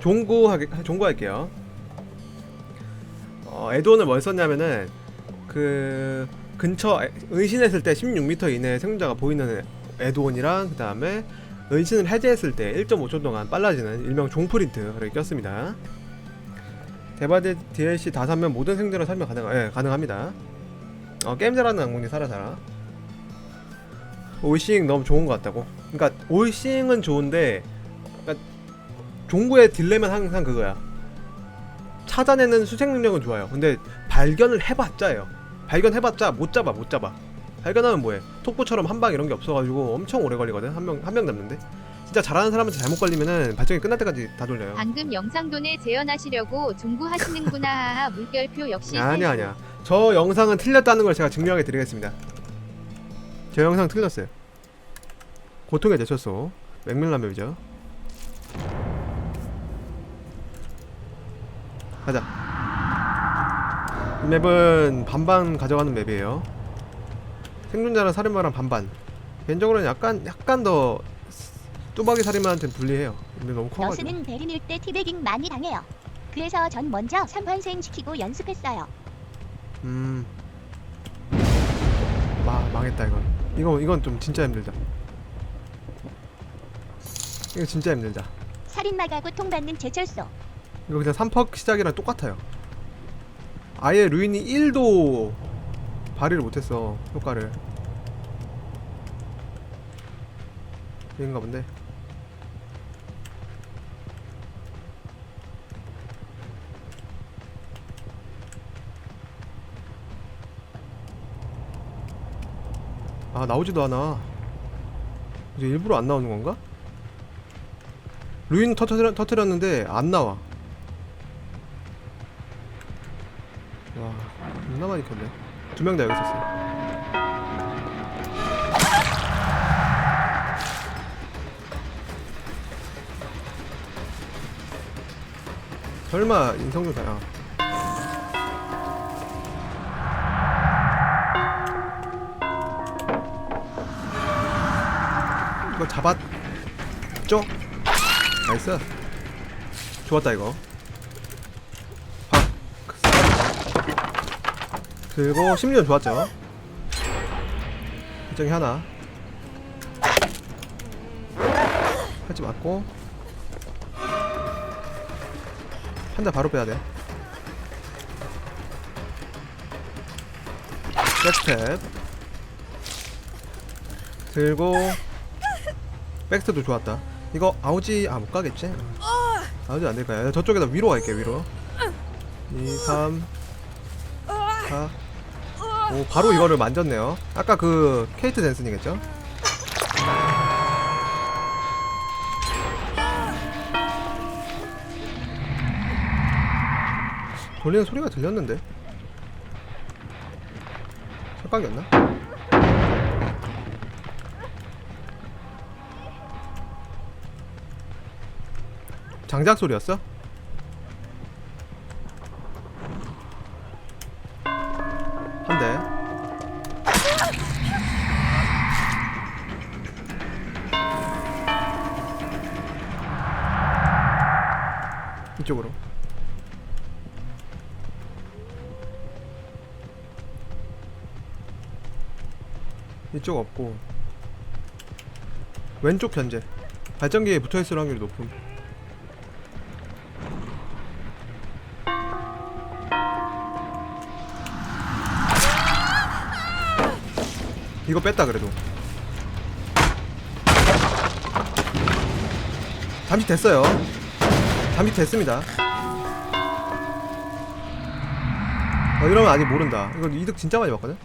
종구 하게 종구 할게요. 어, 에드온을 뭘 썼냐면은 그 근처 에- 은신했을 때 16m 이내 생존자가 보이는 에드온이랑 그 다음에 은신을 해제했을 때 1.5초 동안 빨라지는 일명 종프린트를 꼈습니다. 대바대 DLC 다 사면 모든 생존을 설명 가능, 예, 가능합니다. 어, 게임 잘하는 악몽이 살아잖아. 올싱 너무 좋은 것 같다고. 그러니까 올싱은 좋은데, 그러니까 종구의 딜레면 항상 그거야. 찾아내는 수색 능력은 좋아요. 근데 발견을 해봤자예요. 발견해봤자 못 잡아, 못 잡아. 발견하면 뭐해? 톡보처럼 한 방 이런 게 없어가지고 엄청 오래 걸리거든. 한 명 한명 잡는데. 진짜 잘하는 사람한테 잘못 걸리면은 발정이 끝날 때까지 다 돌려요. 방금 영상돈에 재현하시려고 중구하시는구나 하하 물결표 역시 아니야 아니야. 저 영상은 틀렸다는 걸 제가 증명해 드리겠습니다. 저 영상 틀렸어요. 고통에 대처소 맥밀라멜이죠. 가자. 이 맵은 반반 가져가는 맵이에요. 생존자랑 살인마랑 반반. 개인적으로는 약간 약간 더 뚜벅이 살인마한테 불리해요. 근데 너무 커가지고. 너스는 베린일 때 티베깅 많이 당해요. 그래서 전 먼저 3환생 시키고 연습했어요. 음. 마 망했다 이건. 이거 이건 좀 진짜 힘들다. 이거 진짜 힘들다. 살인마가 고통받는 제철소. 이거 그냥 3퍽 시작이랑 똑같아요. 아예 루인이 1도 발휘를 못했어 효과를. 이건가 본데. 아 나오지도 않아. 이제 일부러 안 나오는 건가? 루인 터트려, 터트렸는데 안 나와. 와, 겁나 많이 켰네. 두 명 다 여기 있었어. 설마 인성도 다야. 이거 잡았죠? 나이스. 좋았다 이거. 팍. 그리고 심리전 좋았죠. 일정이 하나. 팔찌 맞고. 한자 바로 빼야 돼. 백스텝. 들고 백스텝도 좋았다. 이거 아우지 아 못 가겠지? 아우지 안 될까요? 저쪽에다 위로 갈게 위로. 2, 3, 4. 오 바로 이거를 만졌네요. 아까 그 케이트 댄슨이겠죠? 돌리는 소리가 들렸는데 착각이었나? 장작 소리였어? 한 대. 이쪽으로. 이쪽 없고 왼쪽 견제 발전기에 붙어있을 확률이 높음 이거 뺐다 그래도. 잠시 됐어요. 잠시 됐습니다. 어 이러면 아직 모른다. 이거 이득 진짜 많이 봤거든?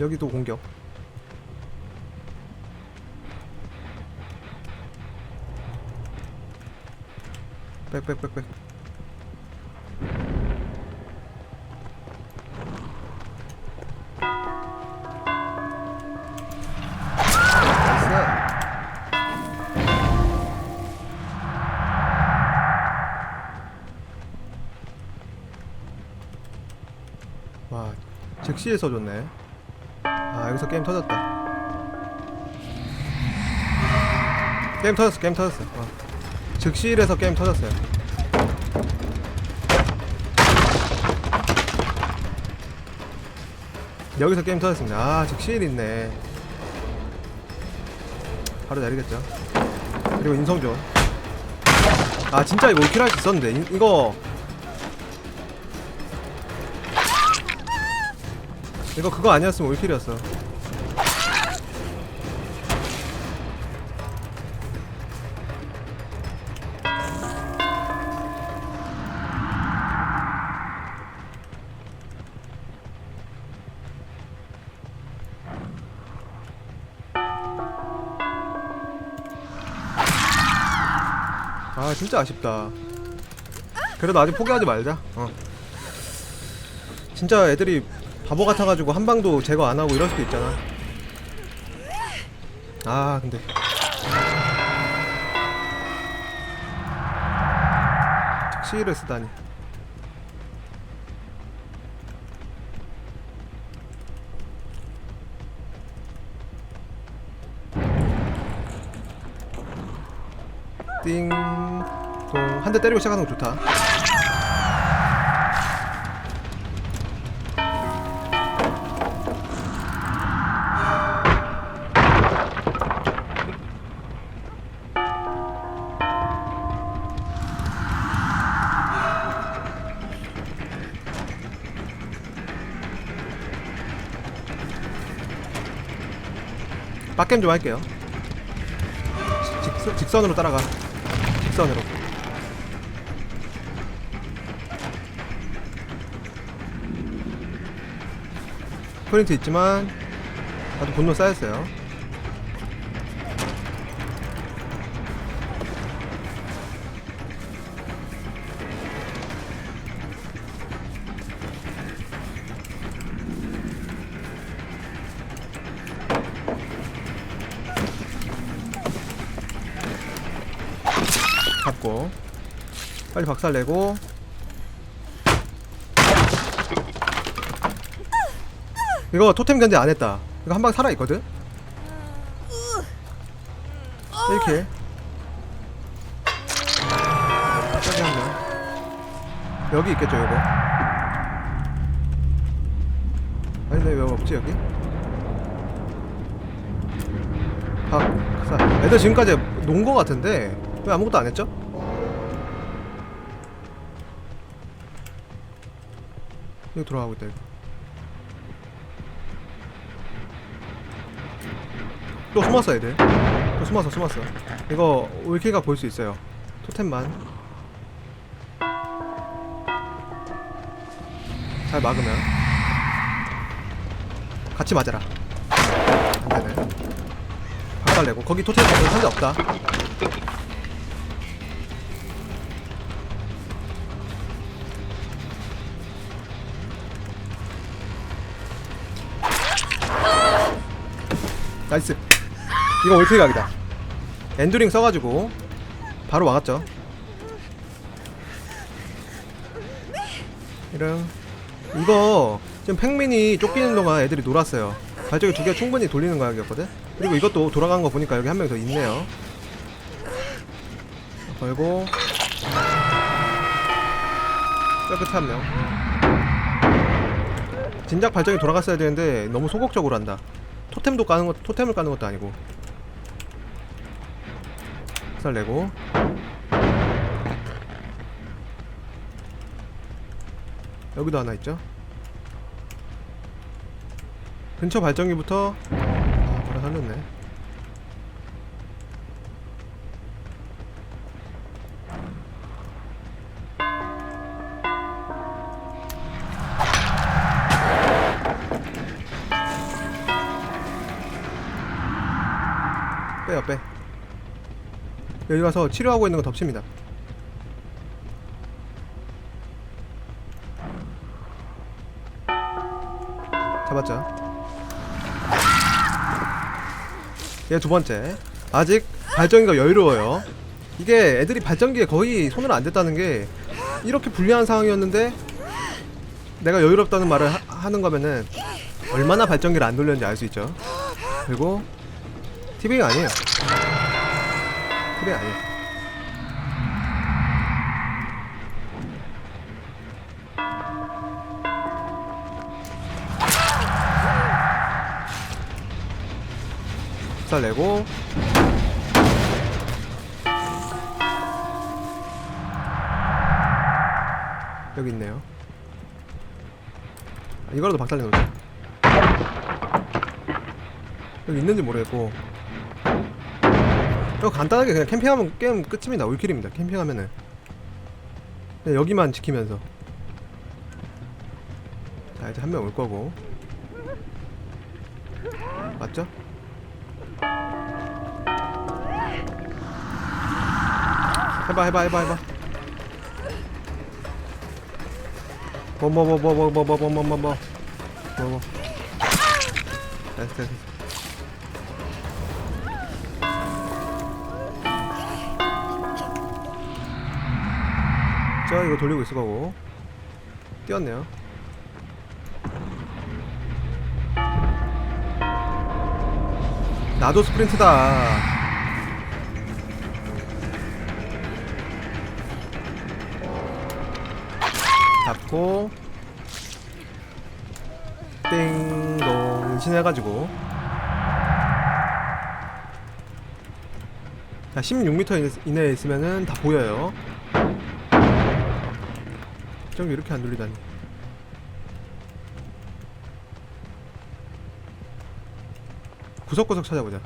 여기도 공격. 빽빽빽빽 즉시에서 줬네. 아 여기서 게임 터졌다. 게임 터졌어 게임 터졌어. 어. 즉시에서 게임 터졌어요. 여기서 게임 터졌습니다. 아 즉시일 있네. 바로 내리겠죠. 그리고 인성존 아 진짜 뭐 이거 올킬할 수 있었는데. 이, 이거 이거 그거 아니었으면 올킬이었어. 아 진짜 아쉽다. 그래도 아직 포기하지 말자. 어. 진짜 애들이 바보 같아가지고 한 방도 제거 안 하고 이럴 수도 있잖아. 아 근데. 특시를 쓰다니. 띵동. 한 대 때리고 시작하는 거 좋다 빡겜 좀 할게요. 직, 직선으로 따라가. 직선으로. 프린트 있지만 나도 분노 쌓였어요 잡고 빨리 박살 내고. 이거 토템 견제 안 했다. 이거 한 방 살아 있거든? 1킬 여기 한명 여기 있겠죠 이거? 아니 왜 없지 여기? 박살. 애들 지금까지 논거 같은데 왜 아무것도 안 했죠? 이거 돌아가고 있다 이거. 또 숨었어 애들. 또 숨었어 숨었어. 이거 올킬가 볼 수 있어요. 토템만. 잘 막으면. 같이 맞아라. 안되네. 박살내고. 거기 토템 은 상대 없다 나이스. 이거 올킬 각이다. 엔두링 써가지고 바로 막았죠. 이런. 이거 지금 팽민이 쫓기는 동안 애들이 놀았어요. 발전기 두개 충분히 돌리는 가격이었거든? 그리고 이것도 돌아간 거 보니까 여기 한 명 더 있네요. 걸고. 저 끝에 한명. 진작 발전기 돌아갔어야 되는데 너무 소극적으로 한다 토템도 까는 것 토템을 까는 것도 아니고. 살 내고. 여기도 하나 있죠? 근처 발전기부터 아 바로 살렸네 여기 가서 치료하고 있는 거 덮칩니다. 잡았죠? 얘두 번째. 아직 발전기가 여유로워요. 이게 애들이 발전기에 거의 손을 안 댔다는 게 이렇게 불리한 상황이었는데 내가 여유롭다는 말을 하, 하는 거면은 얼마나 발전기를 안 돌렸는지 알 수 있죠. 그리고 티빙 아니에요 그래 아니야 살 내고. 여기 있네요. 아, 이거라도 박살내 놓자 여기 있는지 모르겠고 이거 간단하게 그냥 캠핑하면 게임 끝입니다 올킬입니다 캠핑하면은 여기만 지키면서 자 이제 한 명 올 거고 맞죠? 해봐 해봐 해봐 해봐 뭐 뭐 뭐 뭐 뭐 뭐 뭐 뭐 뭐 뭐 뭐 뭐 됐어 됐어 자 이거 돌리고 있을 거고. 뛰었네요. 나도 스프린트다. 잡고. 띵동. 신해가지고. 자 16m 이내에 있으면은 다 보여요 저기 이렇게 안 돌리다니. 구석구석 찾아보자.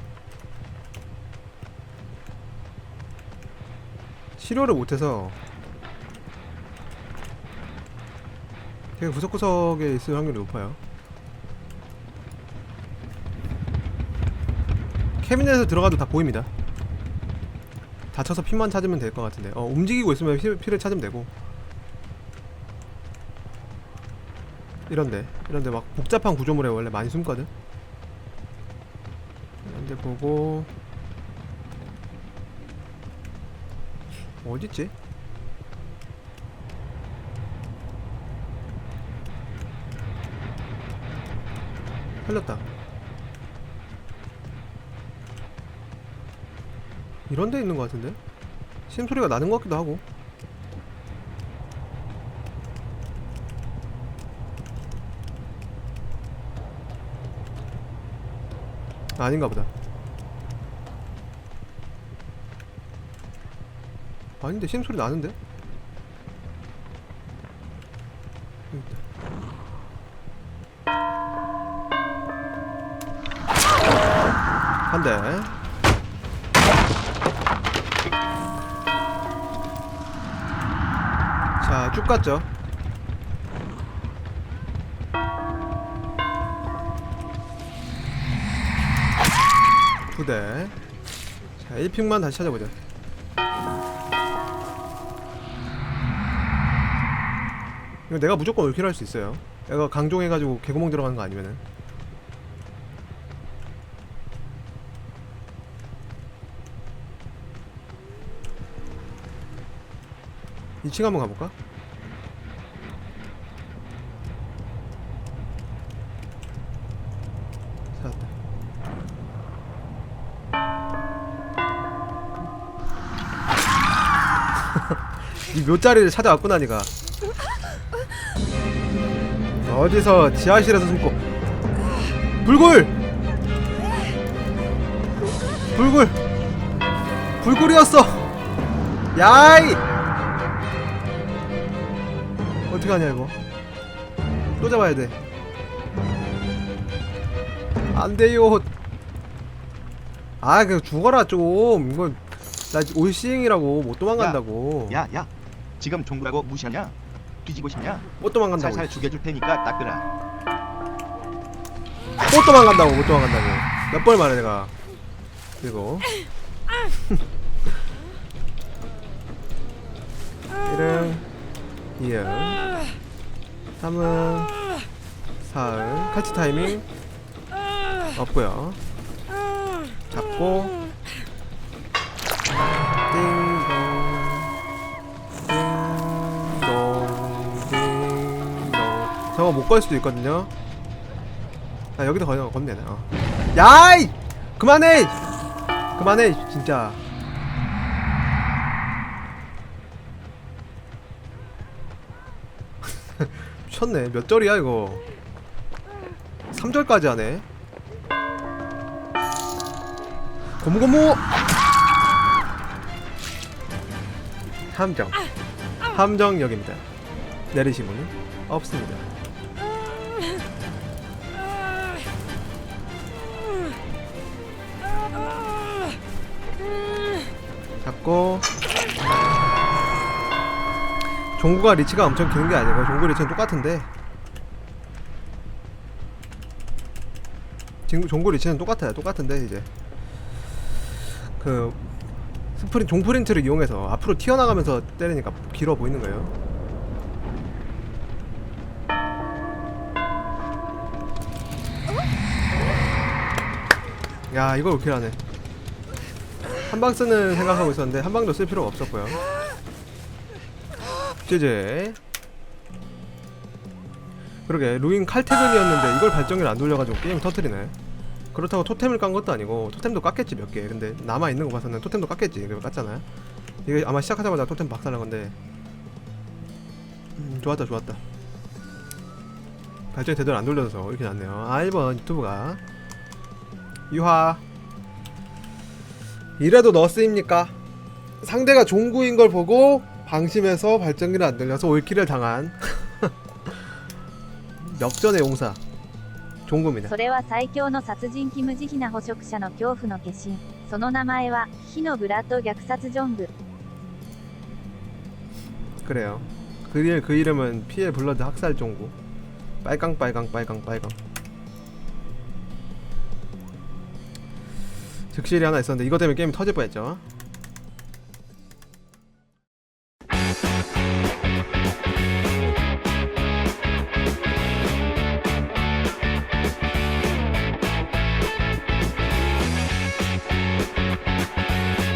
치료를 못해서 되게 구석구석에 있을 확률이 높아요. 캐비넷에 들어가도 다 보입니다. 다쳐서 핀만 찾으면 될 것 같은데. 어 움직이고 있으면 피, 피를 찾으면 되고 이런데 이런데 막 복잡한 구조물에 원래 많이 숨거든 이런데 보고 어딨지? 살렸다 이런 데 있는 것 같은데? 심소리가 나는 것 같기도 하고 아닌가 보다. 아닌데 심소리 나는데? 여기 있다. 한 대. 자, 쭉 갔죠. 두 대. 자, 1픽만 다시 찾아보자. 이거 내가 무조건 올킬 할 수 있어요. 내가 강종해가지고 개구멍 들어가는 거 아니면은. 이층 한번 가볼까? 묘자리를 찾아왔구나 니가. 어디서 지하실에서 숨고. 불굴! 불굴! 불굴이었어! 야이! 어떻게 하냐 이거? 또 잡아야 돼. 안돼요 아 그냥 죽어라 좀. 이거 나 올시행이라고 못 도망간다고. 야, 야. 지금 종구라고 무시하냐? 뒤지고 싶냐? 못 도망간다고. 살살 죽여줄 테니까 닦으라. 못 도망간다고 못 도망간다고. 몇 번 말해 내가. 그리고. 1은 2은 3은 4은. 칼치 타이밍 없고요. 잡고 저거 못 걸 수도 있거든요. 아 여기도 건, 건네네. 어. 야이! 그만해! 그만해 진짜. 미쳤네. 몇 절이야 이거? 3절까지 하네. 고무고무! 함정. 함정역입니다. 내리시문 없습니다. 잡고. 종구가 리치가 엄청 기는 게 아니고 종구 리치는 똑같은데. 지금 종구 리치는 똑같아요. 똑같은데 이제. 그 스프린 종프린트를 이용해서 앞으로 튀어나가면서 때리니까 길어 보이는 거예요. 야 이걸 이렇게 하네 한방 쓰는 생각하고 있었는데 한 방도 쓸 필요가 없었고요. 제제. 그러게 루인 칼퇴근이었는데 이걸 발정기를 안 돌려가지고 게임 터트리네. 그렇다고 토템을 깐 것도 아니고 토템도 깠겠지 몇 개. 근데 남아있는 거 봐서는 토템도 깠겠지. 그거 깠잖아요. 이게 아마 시작하자마자 토템 박살난 건데. 음 좋았다 좋았다. 발전기 제대로 안 돌려서 이렇게 났네요. 아 1번 유튜브가. 유하 이래도 너스입니까? 상대가 종구인 걸 보고 방심해서 발전기를 안 돌려서 올킬을 당한 역전의 용사 종구입니다 それは最強の殺人鬼無慈悲な捕食者の恐怖の化身その名前は火のブラッド虐殺ジョング 그래요 그, 일, 그 이름은 피해 블러드 학살 종구 빨강 빨강 빨강 빨강 즉실이 하나 있었는데 이것 때문에 게임 터질 뻔했죠